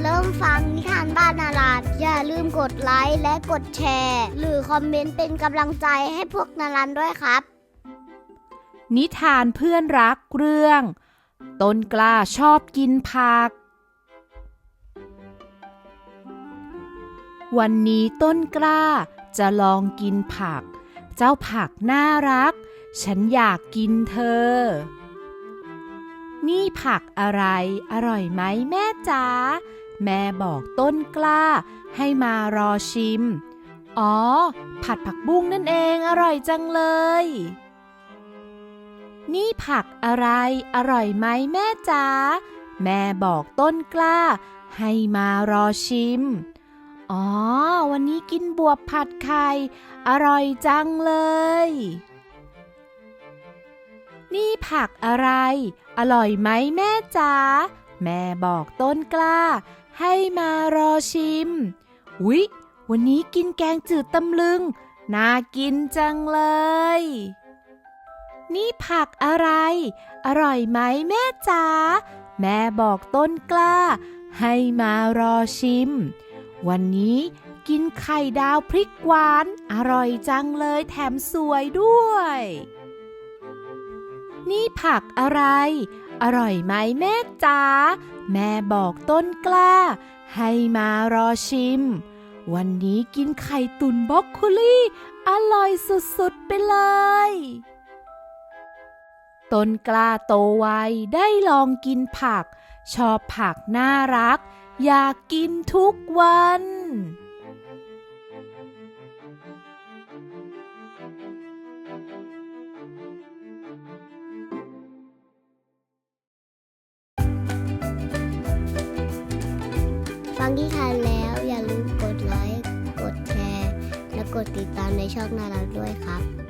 เริ่มฟังนิทานบ้านนารันอย่าลืมกดไลค์และกดแชร์ หรือคอมเมนต์เป็นกำลังใจให้พวกนารันด้วยครับ นิทานเพื่อนรักเรื่อง ต้นกล้าชอบกินผัก วันนี้ต้นกล้าจะลองกินผัก เจ้าผักน่ารัก ฉันอยากกินเธอ นี่ผักอะไร อร่อยไหมแม่จ๋า แม่บอกต้นกล้า ให้มารอชิม อ๋อ ผัดผักบุ้งนั่นเองอร่อยจังเลย นี่ผักอะไรอร่อยไหมแม่จ๋า แม่บอกต้นกล้า ให้มารอชิม อ๋อ วันนี้กินบวบผัดไข่ อร่อยจังเลย นี่ผักอะไร อร่อยไหมแม่จ๋า แม่บอกต้นกล้า ให้มารอชิม อุ๊ย วันนี้กินแกงจืดตำลึง น่ากินจังเลย นี่ผักอะไร อร่อยไหมแม่จ๋า แม่บอกต้นกล้า ให้มารอชิม วันนี้กินไข่ดาวพริกหวาน อร่อยจังเลยแถมสวยด้วย นี่ผักอะไร อร่อยไหมแม่จ๋า แม่บอกต้นกล้า ให้มารอชิม วันนี้กินไข่ตุนบล็อกโคลี่ อร่อยสุดๆ ไปเลย ต้นกล้าโตไวได้ลองกินผัก ชอบผักน่ารัก อยากกินทุกวัน ฟังที่ทานแล้วอย่าลืมกดไลค์ กดแชร์ และกดติดตามในช่องนารักด้วยครับ